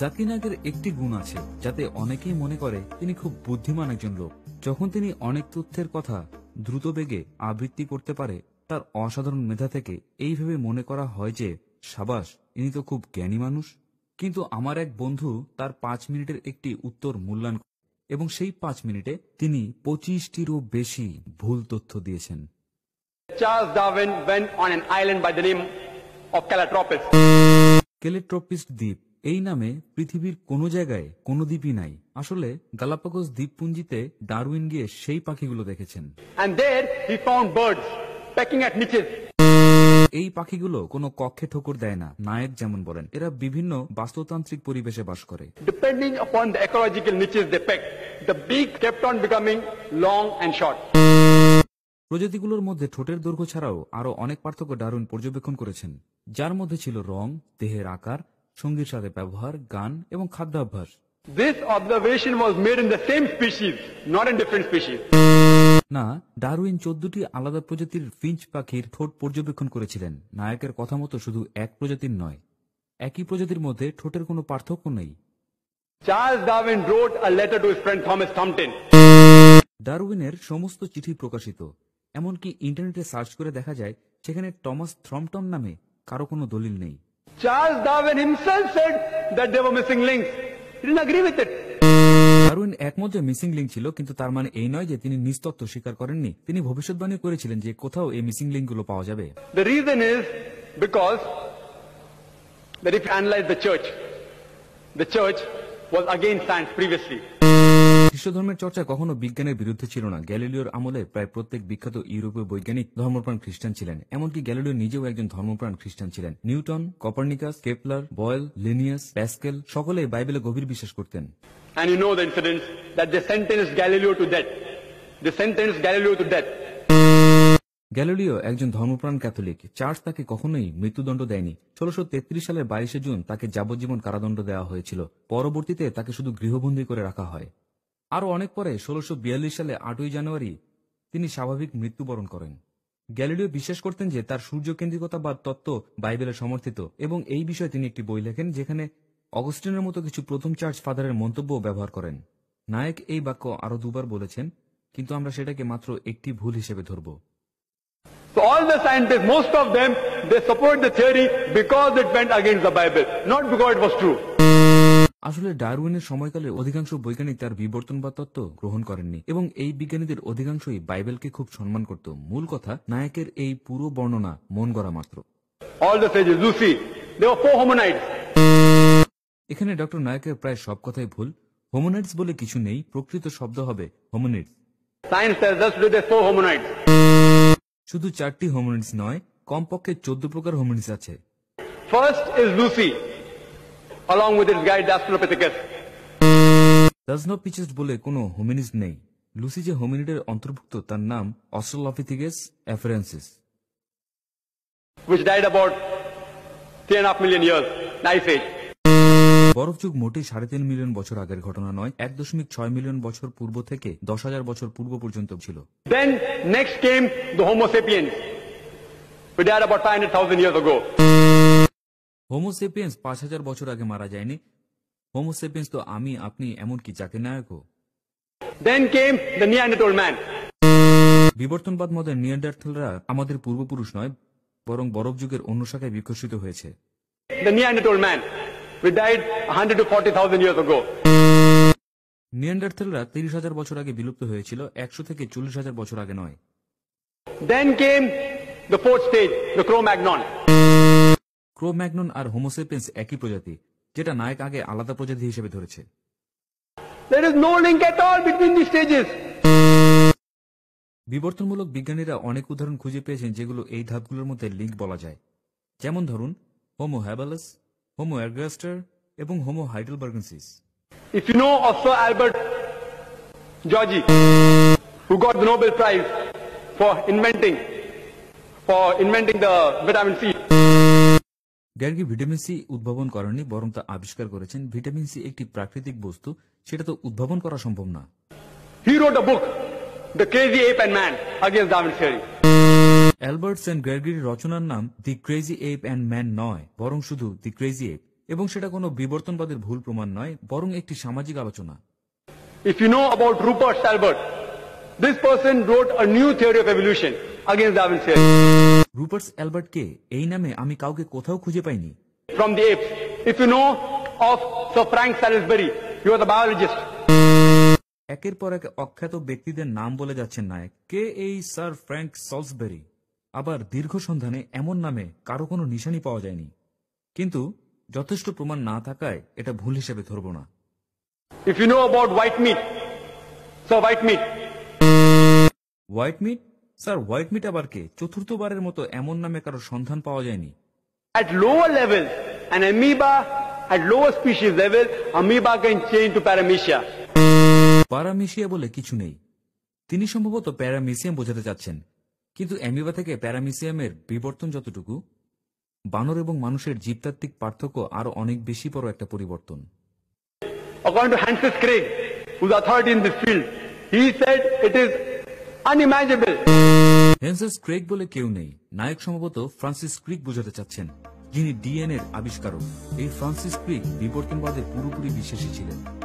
জাকির নায়কের একটি গুণ আছে যাতে অনেকেই মনে করে তিনি খুব বুদ্ধিমান একজন লোক। যখন তিনি অনেক তথ্যের কথা দ্রুত বেগে আবৃত্তি করতে পারে তার অসাধারণ মেধা থেকে এইভাবে মনে করা হয় যে সাবাস ইনি তো খুব জ্ঞানী মানুষ। কিন্তু আমার এক বন্ধু তার পাঁচ মিনিটের একটি উত্তর মূল্যায়ন এবং সেই পাঁচ মিনিটে তিনি পঁচিশটিরও বেশি ভুল তথ্য দিয়েছেন। Charles Darwin went on an island by the name of Calotropis. কেলেট্রপিস্ট দ্বীপ। এই নামে পৃথিবীর কোনো জায়গায় কোনো দ্বীপই নাই। আসলে গালাপাগোস দ্বীপপুঞ্জিতে ডারউইন গিয়ে সেই পাখিগুলো দেখেছেন. এই পাখিগুলো কোনো কক্ষে ঠোকর দেয় না নায়ক যেমন বলেন। এরা বিভিন্ন বাস্তুতান্ত্রিক পরিবেশে বাস করে। Depending upon the ecological niches they pecked, the beak kept on becoming long and short. প্রজাতিগুলোর মধ্যে ঠোঁটের দৈর্ঘ্য ছাড়াও আরও অনেক পার্থক্য ডারউইন পর্যবেক্ষণ করেছেন। যার মধ্যে ছিল রং দেহের আকার সঙ্গীর সাথে ব্যবহার গান এবং খাদ্যাভ্যাস This observation was made in the same species, not in different species. না ডারউইন চোদ্দটি আলাদা প্রজাতির ফিঞ্চ পাখির ঠোঁট পর্যবেক্ষণ করেছিলেন নায়কের কথা মতো শুধু এক প্রজাতির নয় একই প্রজাতির মধ্যে ঠোঁটের কোনো পার্থক্য নেই Charles Darwin wrote a letter to his friend Thomas Thumpton. ডারউইনের সমস্ত চিঠি প্রকাশিত এমনকি ইন্টারনেটে সার্চ করে দেখা যায় সেখানে টমাস থ্রমটন নামে কারও কোনো দলিল নেই Charles Darwin himself said that there were missing links. He didn't agree with it. Darwin একমত যে মিসিং লিঙ্ক ছিল কিন্তু তার মানে এই নয় যে তিনি নিস্তত্ব স্বীকার করেননি তিনি ভবিষ্যৎবাণী করেছিলেন যে কোথাও এই মিসিং লিঙ্কগুলো পাওয়া যাবে The reason is because that if you analyze the church, the church was against science খ্রিস্ট ধর্মের চর্চা কখনো বিজ্ঞানের বিরুদ্ধে ছিল না। গ্যালিলিওর আমলে প্রায় প্রত্যেক বিখ্যাত ইউরোপীয় বৈজ্ঞানিক ধর্মপ্রাণ খ্রিস্টান ছিলেন এমনকি গ্যালিলিও নিজেও একজন ধর্মপ্রাণ খ্রিস্টান ছিলেন। Newton Copernicus Kepler Boyle Linnaeus Pascal সকলে বাইবেলে গভীর বিশ্বাস করতেন। And you know the incidents that they sentenced Galileo to death. They sentenced Galileo to death. Galileo একজন ধর্মপ্রাণ ক্যাথলিক। চার্চ তাকে কখনোই মৃত্যুদণ্ড দেয়নি। ষোলশো তেত্রিশ সালের বাইশে জুন তাকে যাবজ্জীবন কারাদণ্ড দেওয়া হয়েছিল। পরবর্তীতে তাকে শুধু গৃহবন্দী করে রাখা হয়। আরও অনেক পরে ষোলশো সালে আটই জানুয়ারি তিনি স্বাভাবিক মৃত্যুবরণ করেন। গ্যালিলিও বিশ্বাস করতেন যে তার সূর্যকেন্দ্রিকতা বা তত্ত্ব বাইবেলে সমর্থিত এবং এই বিষয়ে তিনি একটি বই লেখেন যেখানে অগস্টিনের মতো কিছু প্রথম চার্চ ফাদারের মন্তব্য ব্যবহার করেন। নায়ক এই বাক্য আরও দুবার বলেছেন কিন্তু আমরা সেটাকে মাত্র একটি ভুল হিসেবে ধরব। So all the scientists, most of them, they support the theory because it went against the Bible, not because it was. আসলে ডারউইনের সময়কালে অধিকাংশ বৈজ্ঞানিক তার বিবর্তনবাদ তত্ত্ব গ্রহণ করেননি এবং এই বিজ্ঞানীদের অধিকাংশই বাইবেলকে খুব সম্মান করত। মূল কথা নায়কের এই পুরো বর্ণনা মন গড়া মাত্র. এখানে ডক্টর নায়কের প্রায় সব কথাই ভুল। হোমোনাইটস বলে কিছু নেই প্রকৃত শব্দ হবে হোমোনিডস। Hominids. শুধু চারটি হোমোনিডস নয় কমপক্ষে চোদ্দ প্রকার হোমোনিডস আছে। First is Lucy, along with its guide Australopithecus. ডাজনোপিচিস্ট বলে কোনো হোমিনিস নেই লুসি যে হোমিনিডের অন্তর্ভুক্ত তার নাম অস্ট্রোলফিথিগেস অ্যাফারেন্সিস which died about three and a half million years, in Ice Age. বরফ যুগ মোটেই সাড়ে তিন মিলিয়ন বছর আগের ঘটনা নয় এক দশমিক ছয় মিলিয়ন বছর পূর্ব থেকে দশ হাজার বছর পূর্ব পর্যন্ত ছিল who died about 500,000 years ago. Homo sapiens পাঁচ হাজার বছর আগে মারা যায়নি হোমোসেপিয়েন্স তো আমি আপনি এমনকি যাকে নায়কও Then came the Neanderthal man. বিবর্তনবাদ মদের নিয়ান্ডারথলরা আমাদের পূর্বপুরুষ নয় বরং বরফ যুগের অন্য শাখায় বিকশিত হয়েছে The Neanderthal man, who died 100 to 40,000 years ago. নিয়ান্ডারথলরা তিরিশ হাজার বছর আগে বিলুপ্ত হয়েছিল একশো থেকে চল্লিশ হাজার বছর আগে নয় Then came the fourth stage, the Cro-Magnon. Cro Magnon R homo sapiens একই প্রজাতি যেটা নায়ক আগে আলাদা প্রজাতি হিসেবে ধরেছে। There is no link at all between these stages. বিবর্তনমূলক বিজ্ঞানীরা অনেক উদাহরণ খুঁজে পেয়েছেন যেগুলো এই ধাপগুলোর মধ্যে লিঙ্ক বলা যায়। যেমন ধরুন হোমো হ্যাবালাস হোমো অ্যারগাস্টার এবং Homo heidelbergensis If you know of Sir Albert Georgi, who got the Nobel Prize for inventing, for inventing the vitamin C, গ্যার্গি ভিটামিন সি উদ্ভাবন করেননি বরং তা আবিষ্কার করেছেন। ভিটামিন সি একটি প্রাকৃতিক বস্তু সেটা তো উদ্ভাবন করা সম্ভব না। Crazy Ape and Man, against Darwin's theory. Albert Szent গ্যার্গির রচনার নাম the crazy ape and man নয় বরং শুধু দি ক্রেজি এপ এবং সেটা কোনো বিবর্তনবাদের ভুল প্রমাণ নয় বরং একটি সামাজিক আলোচনা। If you know about Rupert Albert, this person wrote a new theory of evolution against Darwin's theory. রুপার্টস অ্যালবার্টকে এই নামে আমি কাউকে কোথাও খুঁজে পাইনি। From the apes. If you know of Sir Frank Salisbury, he was a biologist. একের পর এক অখ্যাত ব্যক্তিদের নাম বলে যাচ্ছেন নায়ক। কে এই স্যার ফ্র্যাঙ্ক সলসবেরি? আবার দীর্ঘ সন্ধানে এমন নামে কারও কোনো নিশানি পাওয়া যায়নি। কিন্তু যথেষ্ট প্রমাণ না থাকায় এটা ভুল হিসেবে ধরব না। If you know about white meat so white Meat, white meat sir white meat আবার কে? চতুর্থবারের মতো এমন নামে কারও সন্ধান পাওয়া যায়নি। At lower levels, an amoeba at lower species level, amoeba can change to paramecia. প্যারামিশিয়া বলে কিছু নেই। তিনি সম্ভবত প্যারামিসিয়াম বোঝাতে চাচ্ছেন। কিন্তু অ্যামিবা থেকে প্যারামিসিয়ামের বিবর্তন যতটুকু বানর এবং মানুষের জীবতাত্ত্বিক পার্থক্য আরও অনেক বেশি বড় একটা পরিবর্তন। According to Francis Craig, who's authority in this field, he said it is unimaginable. হেন্সেস ক্রেক বলে কেউ নেই। নায়ক সম্ভবত ফ্রান্সিস ক্রিক বোঝাতে চাচ্ছেন। যিনি ডিএনএর আবিষ্কারক। এই ফ্রান্সিস ক্রিক বিবর্তনবাদে পুরোপুরি বিশ্বাসী ছিলেন।